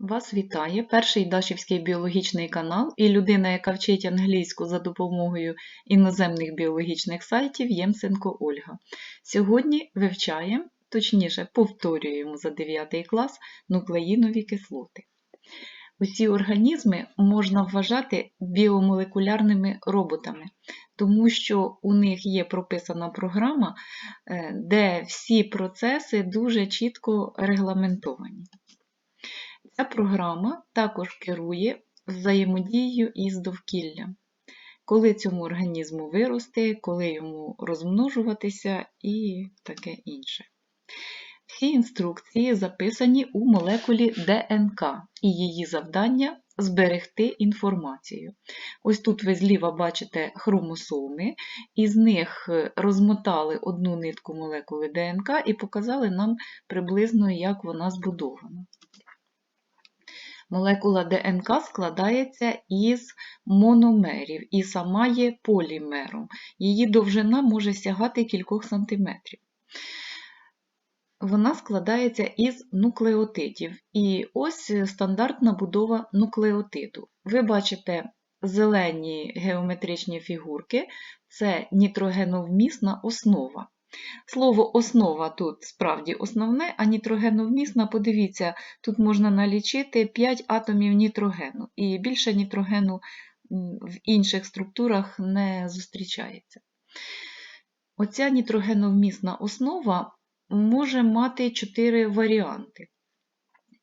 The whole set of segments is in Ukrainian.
Вас вітає перший Дашівський біологічний канал і людина, яка вчить англійську за допомогою іноземних біологічних сайтів Ємсенко Ольга. Сьогодні вивчаємо, точніше, повторюємо за 9 клас нуклеїнові кислоти. Усі організми можна вважати біомолекулярними роботами, тому що у них є прописана програма, е, де всі процеси дуже чітко регламентовані. Ця програма також керує взаємодією із довкіллям, коли цьому організму вирости, коли йому розмножуватися і таке інше. Всі інструкції записані у молекулі ДНК і її завдання зберегти інформацію. Ось тут ви зліва бачите хромосоми, із них розмотали одну нитку молекули ДНК і показали нам приблизно, як вона збудована. Молекула ДНК складається із мономерів і сама є полімером. Її довжина може сягати кількох сантиметрів. Вона складається із нуклеотидів. І ось стандартна будова нуклеотиду. Ви бачите зелені геометричні фігурки це нітрогеновмісна основа. Слово основа тут справді основне, а нітрогеновмісна, подивіться, тут можна налічити 5 атомів нітрогену, і більше нітрогену в інших структурах не зустрічається. Оця нітрогеновмісна основа може мати 4 варіанти.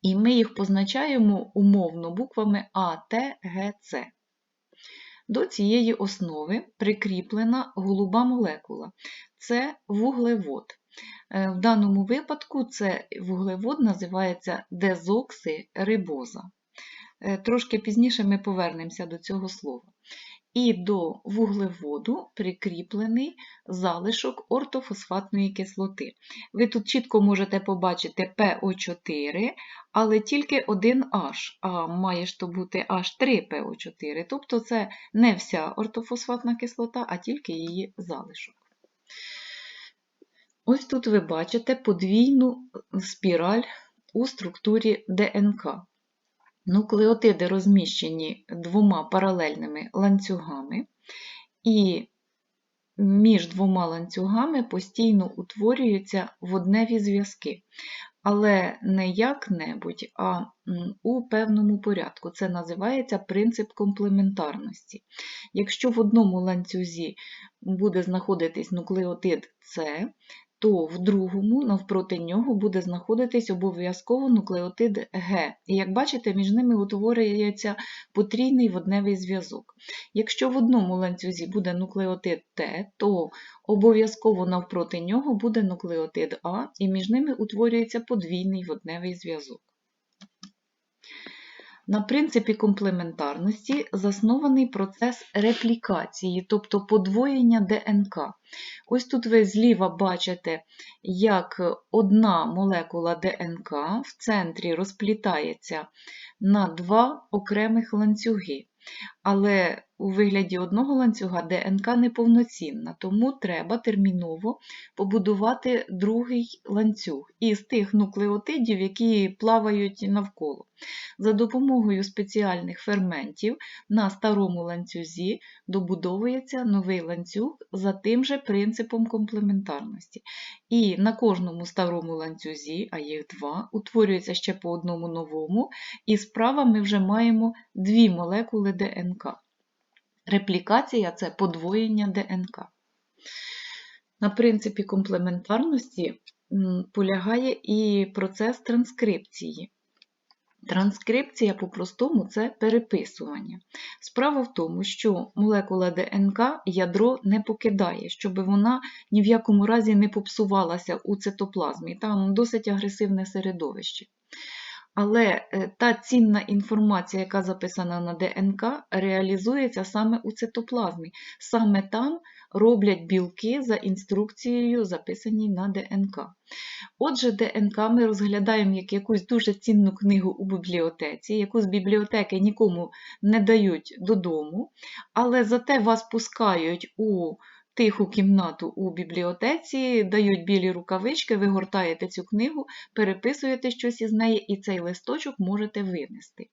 І ми їх позначаємо умовно буквами А, Т, Г, С. До цієї основи прикріплена голуба молекула. Це вуглевод. Е, В даному випадку це вуглевод називається дезоксирибоза. Е, Трошки пізніше ми повернемося до цього слова. І до вуглеводу прикріплений залишок ортофосфатної кислоти. Ви тут чітко можете побачити ПО4, але тільки один H, а має ж то бути H3PO4, тобто це не вся ортофосфатна кислота, а тільки її залишок. Ось тут ви бачите подвійну спіраль у структурі ДНК. Нуклеотиди розміщені двома паралельними ланцюгами, і між двома ланцюгами постійно утворюються водневі зв'язки, але не як-небудь, а у певному порядку. Це називається принцип комплементарності. Якщо в одному ланцюзі буде знаходитись нуклеотид С, то в другому, навпроти нього, буде знаходитись обов'язково нуклеотид Г. І як бачите, між ними утворюється потрійний водневий зв'язок. Якщо в одному ланцюзі буде нуклеотид Т, то обов'язково навпроти нього буде нуклеотид А, і між ними утворюється подвійний водневий зв'язок. На принципі комплементарності заснований процес реплікації, тобто подвоєння ДНК. Ось тут ви зліва бачите, як одна молекула ДНК в центрі розплітається на два окремих ланцюги. Але у вигляді одного ланцюга ДНК неповноцінна, тому треба терміново побудувати другий ланцюг із тих нуклеотидів, які плавають навколо. За допомогою спеціальних ферментів на старому ланцюзі добудовується новий ланцюг за тим же принципом комплементарності. І на кожному старому ланцюзі, а їх два, утворюється ще по одному новому, і справа ми вже маємо дві молекули ДНК. Реплікація це подвоєння ДНК. На принципі комплементарності полягає і процес транскрипції. Транскрипція по-простому це переписування. Справа в тому, що молекула ДНК ядро не покидає, щоб вона ні в якому разі не попсувалася у цитоплазмі. Там досить агресивне середовище. Але е, та цінна інформація, яка записана на ДНК, реалізується саме у цитоплазмі. Саме там роблять білки за інструкцією, записаній на ДНК. Отже, ДНК ми розглядаємо як якусь дуже цінну книгу у бібліотеці, яку з бібліотеки нікому не дають додому, але зате вас пускають у тиху кімнату у бібліотеці, дають білі рукавички, ви гортаєте цю книгу, переписуєте щось із неї, і цей листочок можете винести.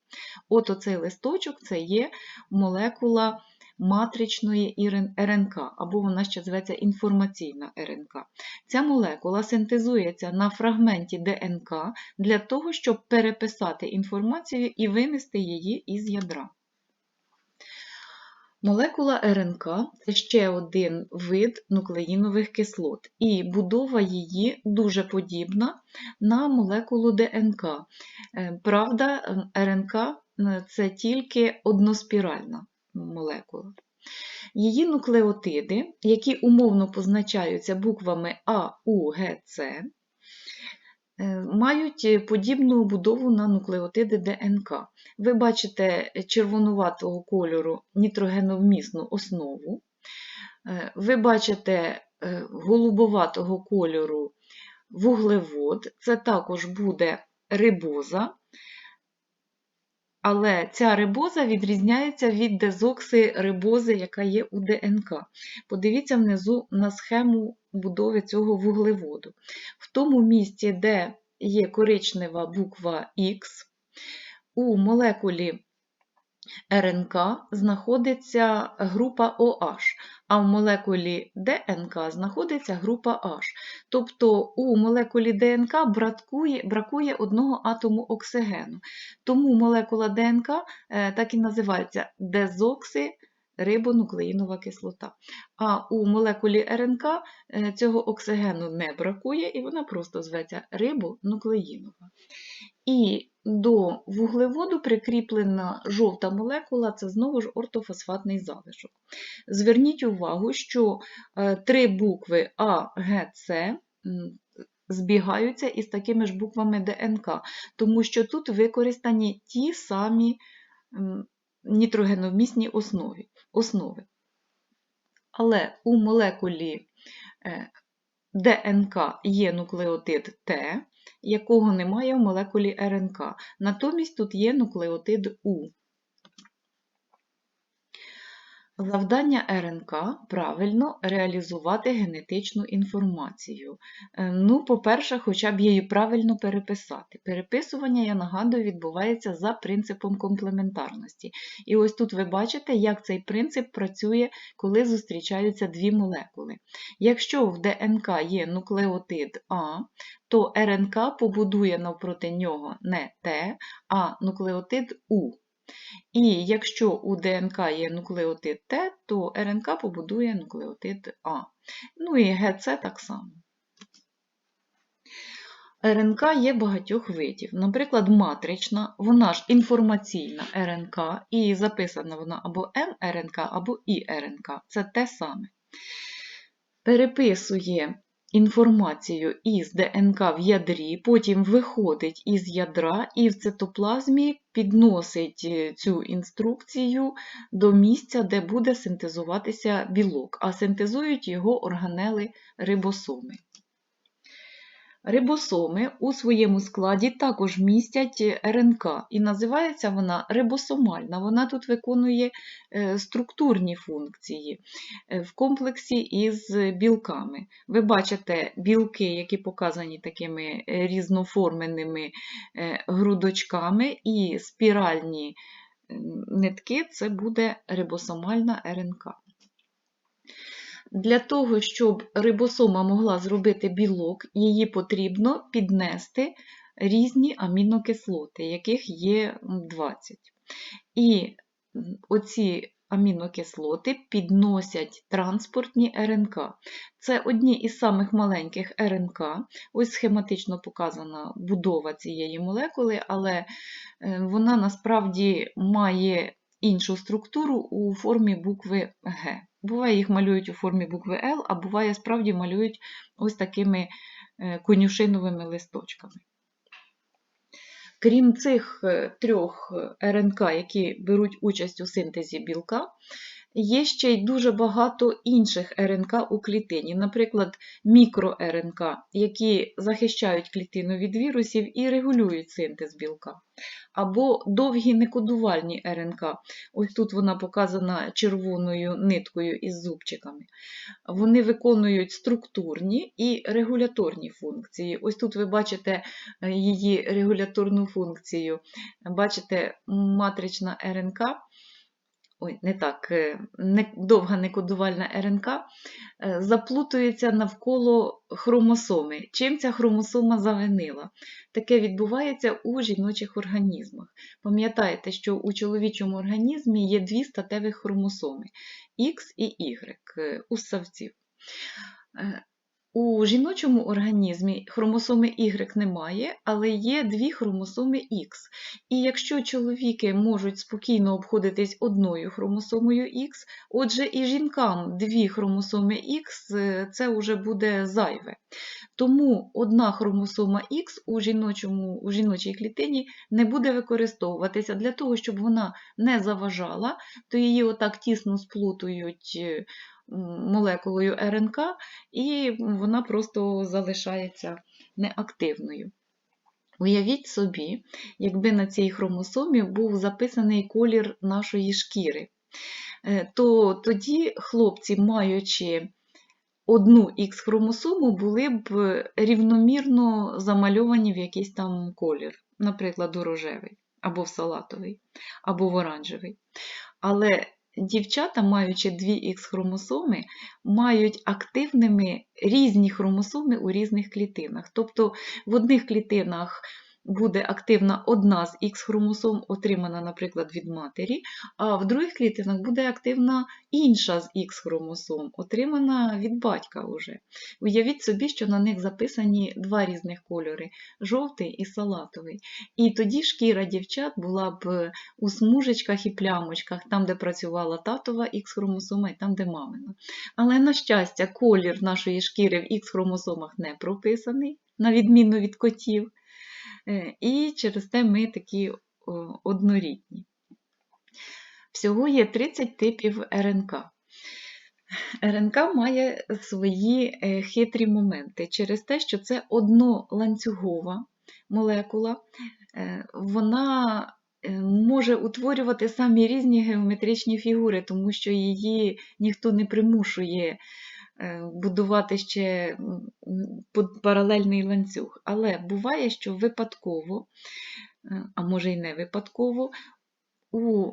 От оцей листочок це є молекула матричної РНК, або вона ще зветься інформаційна РНК. Ця молекула синтезується на фрагменті ДНК для того, щоб переписати інформацію і винести її із ядра. Молекула РНК це ще один вид нуклеїнових кислот, і будова її дуже подібна на молекулу ДНК. Е, Правда, РНК е, це тільки односпіральна молекула. Її нуклеотиди, які умовно позначаються буквами А, У, Г, С, мають е, подібну будову на нуклеотиди ДНК. Ви бачите червонуватого кольору нітрогеновмісну основу. Е, Ви бачите е, голубоватого кольору вуглевод, це також буде рибоза, але ця рибоза відрізняється від дезоксирибози, яка є у ДНК. Подивіться внизу на схему будови цього вуглеводу. В тому місці, де є коричнева буква Х, у молекулі РНК знаходиться група OH, а в молекулі ДНК знаходиться група H. Тобто у молекулі ДНК бракує, бракує одного атому оксигену. Тому молекула ДНК е, так і називається дезоксирибонуклеїнова кислота. А у молекулі РНК е, цього оксигену не бракує, і вона просто зветься рибонуклеїнова. І до вуглеводу прикріплена жовта молекула це знову ж ортофосфатний залишок. Зверніть увагу, що е, три букви А, Г, С збігаються із такими ж буквами ДНК, тому що тут використані ті самі м, нітрогеновмісні основи. Основи. Але у молекулі е, ДНК є нуклеотид Т, якого немає в молекулі РНК. Натомість тут є нуклеотид У. Завдання РНК правильно реалізувати генетичну інформацію. Е, Ну, по-перше, хоча б її правильно переписати. Переписування, я нагадую, відбувається за принципом комплементарності. І ось тут ви бачите, як цей принцип працює, коли зустрічаються дві молекули. Якщо в ДНК є нуклеотид А, то РНК побудує навпроти нього не Т, а нуклеотид У. І якщо у ДНК є нуклеотид Т, то РНК побудує нуклеотид А. Ну і ГЦ так само. РНК є багатьох видів. Наприклад, матрична, вона ж інформаційна РНК, і записана вона або мРНК, або іРНК. Це те саме. Переписує інформацію із ДНК в ядрі, потім виходить із ядра і в цитоплазмі підносить е, цю інструкцію до місця, де буде синтезуватися білок, а синтезують його органели рибосоми. Рибосоми у своєму складі також містять РНК, і називається вона рибосомальна. Вона тут виконує е, структурні функції е, в комплексі із білками. Ви бачите білки, які показані такими е, різноформеними грудочками, і спіральні нитки це буде рибосомальна РНК. Для того, щоб рибосома могла зробити білок, її потрібно піднести різні амінокислоти, яких є 20. І оці амінокислоти підносять транспортні РНК. Це одні із самих маленьких РНК. Ось схематично показана будова цієї молекули, але е, вона насправді має іншу структуру у формі букви Г. Буває, їх малюють у формі букви Л, а буває, справді малюють ось такими е, конюшиновими листочками. Крім цих е, трьох РНК, які беруть участь у синтезі білка, Є ще й дуже багато інших РНК у клітині, наприклад, мікро-РНК, які захищають клітину від вірусів і регулюють синтез білка. Або довгі некодувальні РНК. Ось тут вона показана червоною ниткою із зубчиками. Вони виконують структурні і регуляторні функції. Ось тут ви бачите е, її регуляторну функцію. Бачите, матрична РНК ой, не так, е, не, довга некодувальна РНК е, заплутується навколо хромосоми. Чим ця хромосома завинила? Таке відбувається у жіночих організмах. Пам'ятаєте, що у чоловічому організмі є дві статевих хромосоми Х і Y е, у ссавців. У жіночому організмі хромосоми Y немає, але є дві хромосоми X. І якщо чоловіки можуть спокійно обходитись одною хромосомою X, отже, і жінкам дві хромосоми X це вже буде зайве. Тому одна хромосома X у, жіночому, у жіночій клітині не буде використовуватися для того, щоб вона не заважала, то її отак тісно сплутують молекулою РНК, і вона просто залишається неактивною. Уявіть собі, якби на цій хромосомі був записаний колір нашої шкіри, е, то тоді хлопці, маючи одну Х-хромосому, були б рівномірно замальовані в якийсь там колір, наприклад, у рожевий, або в салатовий, або в оранжевий. Але Дівчата, маючи дві х хромосоми, мають активними різні хромосоми у різних клітинах. Тобто в одних клітинах буде активна одна з Х-хромосом, отримана, наприклад, від матері, а в других клітинах буде активна інша з Х-хромосом, отримана від батька. Уже. Уявіть собі, що на них записані два різних кольори жовтий і салатовий. І тоді шкіра дівчат була б у смужечках і плямочках, там, де працювала татова Х-хромосома і там, де мамина. Але, на щастя, колір нашої шкіри в Х-хромосомах не прописаний, на відміну від котів. Е, і через те ми такі однорідні. Всього є 30 типів РНК. РНК має свої е, хитрі моменти через те, що це одноланцюгова молекула, е, вона може утворювати самі різні геометричні фігури, тому що її ніхто не примушує будувати ще паралельний ланцюг. Але буває, що випадково, е, а може й не випадково, у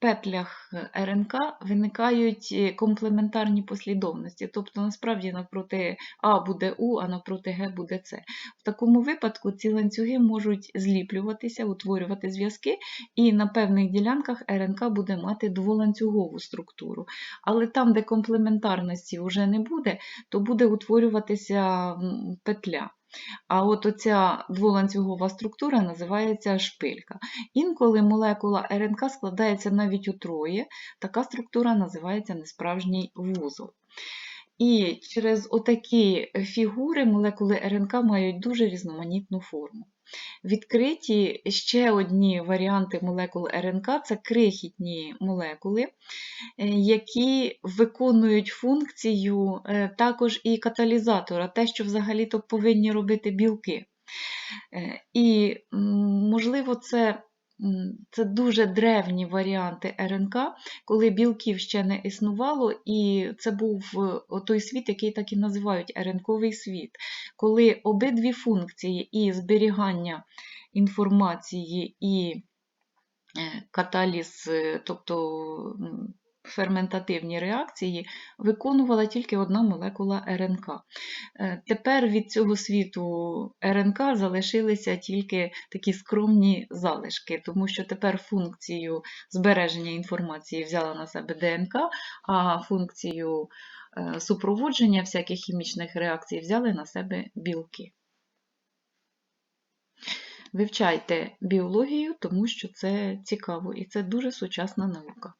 петлях РНК виникають е, комплементарні послідовності, тобто, насправді, навпроти А буде У, а навпроти Г буде С. В такому випадку ці ланцюги можуть зліплюватися, утворювати зв'язки, і на певних ділянках РНК буде мати дволанцюгову структуру. Але там, де комплементарності вже не буде, то буде утворюватися петля. А от оця дволанцюгова структура називається шпилька. Інколи молекула РНК складається навіть у троє, така структура називається несправжній вузол. І через отакі фігури молекули РНК мають дуже різноманітну форму. Відкриті ще одні варіанти молекул РНК це крихітні молекули, е, які виконують функцію е, також і каталізатора, те, що взагалі-то повинні робити білки. Е, і, можливо, це це дуже древні варіанти РНК, коли білків ще не існувало, і це був е, той світ, який так і називають РНКовий світ, коли обидві функції і зберігання інформації, і е, каталіз, е, тобто ферментативні реакції виконувала тільки одна молекула РНК. Е, тепер від цього світу РНК залишилися тільки такі скромні залишки, тому що тепер функцію збереження інформації взяла на себе ДНК, а функцію е, супроводження всяких хімічних реакцій взяли на себе білки. Вивчайте біологію, тому що це цікаво і це дуже сучасна наука.